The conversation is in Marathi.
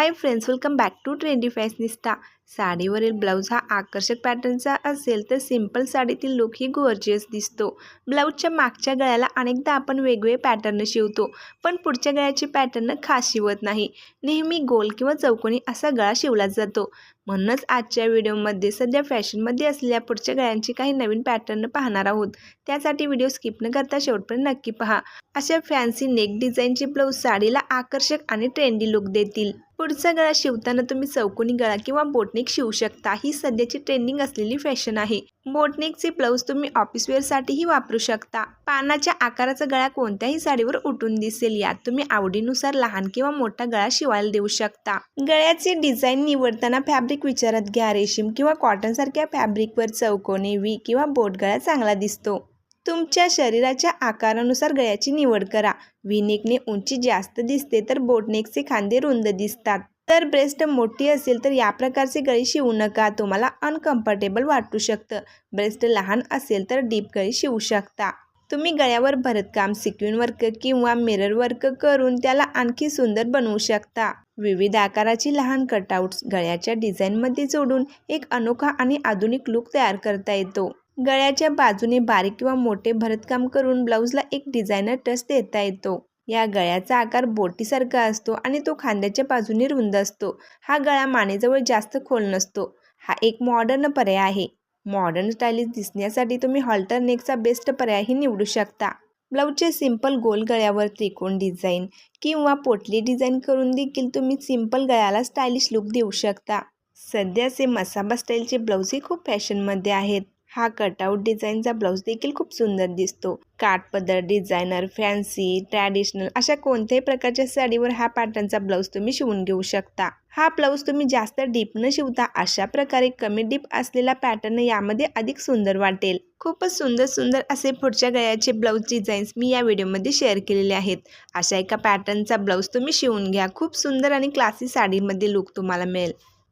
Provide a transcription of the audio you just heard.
Hi friends welcome back to trendy fashionista साडीवरील blouse हा आकर्षक पॅटर्नचा असेल तर सिंपल साडीतील लुकही गोर्जियस दिसतो. ब्लाऊजच्या मागच्या गळ्याला अनेकदा आपण वेगवेगळे पॅटर्न शिवतो पण पुढच्या गळ्याची पॅटर्न खास शिवत नाही. नेहमी गोल किंवा चौकोनी असा गळा शिवला जातो. म्हणूनच आजच्या व्हिडिओमध्ये सध्या फॅशनमध्ये असलेल्या पुढच्या गळ्यांची काही नवीन पॅटर्न पाहणार आहोत. त्यासाठी व्हिडिओ स्किप न करता शेवटपर्यंत नक्की पहा. अशा फॅन्सी नेक डिझाईनचे ब्लाऊज साडीला आकर्षक आणि ट्रेंडी लुक देतील. पुढचा गळा शिवताना तुम्ही चौकोनी गळा किंवा बोटनेक शिवू शकता. ही सध्याची ट्रेंडिंग असलेली फॅशन आहे. बोटनेकचे ब्लाऊज तुम्ही ऑफिसवेअरसाठीही वापरू शकता. पानाच्या आकाराचा गळा कोणत्याही साडीवर उठून दिसेल. यात तुम्ही आवडीनुसार लहान किंवा मोठा गळा शिवायला देऊ शकता. गळ्याचे डिझाईन निवडताना फॅब्रिक विचारात घ्या. रेशीम किंवा कॉटन सारख्या फॅब्रिकवर चौकोने वी किंवा बोट गळा चांगला दिसतो. तुमच्या शरीराच्या आकारानुसार गळ्याची निवड करा. व्हीनेकने उंची जास्त दिसते तर बोटनेकचे खांदे रुंद दिसतात. तर ब्रेस्ट मोठी असेल तर या प्रकारचे गळी शिवू नका. तुम्हाला अनकम्फर्टेबल वाटू शकतं. ब्रेस्ट लहान असेल तर डीप गळी शिवू शकता. तुम्ही गळ्यावर भरतकाम सिक्विन वर्क किंवा मिरर वर्क करून त्याला आणखी सुंदर बनवू शकता. विविध आकाराची लहान कटआउट्स गळ्याच्या डिझाईनमध्ये जोडून एक अनोखा आणि आधुनिक लुक तयार करता येतो. गळ्याच्या बाजूने बारीक किंवा मोठे भरतकाम करून ब्लाऊजला एक डिझायनर टच देता येतो. या गळ्याचा आकार बोटीसारखा असतो आणि तो खांद्याच्या बाजूने रुंद असतो. हा गळा मानेजवळ जास्त खोल नसतो. हा एक मॉडर्न पर्याय आहे. मॉडर्न स्टाईलिश दिसण्यासाठी तुम्ही हॉल्टर नेकचा बेस्ट पर्यायही निवडू शकता. ब्लाऊजचे सिंपल गोल गळ्यावर त्रिकोण डिझाईन किंवा पोटली डिझाईन करून देखील तुम्ही सिंपल गळ्याला स्टायलिश लुक देऊ शकता. सध्याचे मसाबा स्टाईलचे ब्लाऊजही खूप फॅशनमध्ये आहेत. हा कटआउट डिझाईनचा ब्लाऊज देखील खूप सुंदर दिसतो. काठपदर डिझायनर फॅन्सी ट्रॅडिशनल अशा कोणत्याही प्रकारच्या साडीवर हा पॅटर्नचा ब्लाऊज तुम्ही शिवून घेऊ शकता. हा ब्लाऊज तुम्ही जास्त डीप न शिवता अशा प्रकारे कमी डीप असलेला पॅटर्न यामध्ये अधिक सुंदर वाटेल. खूपच सुंदर सुंदर असे पुढच्या गळ्याचे ब्लाऊज डिझाईन्स मी या व्हिडिओमध्ये शेअर केलेले आहेत. अशा एका पॅटर्नचा ब्लाऊज तुम्ही शिवून घ्या. खूप सुंदर आणि क्लासी साडीमध्ये लुक तुम्हाला मिळेल.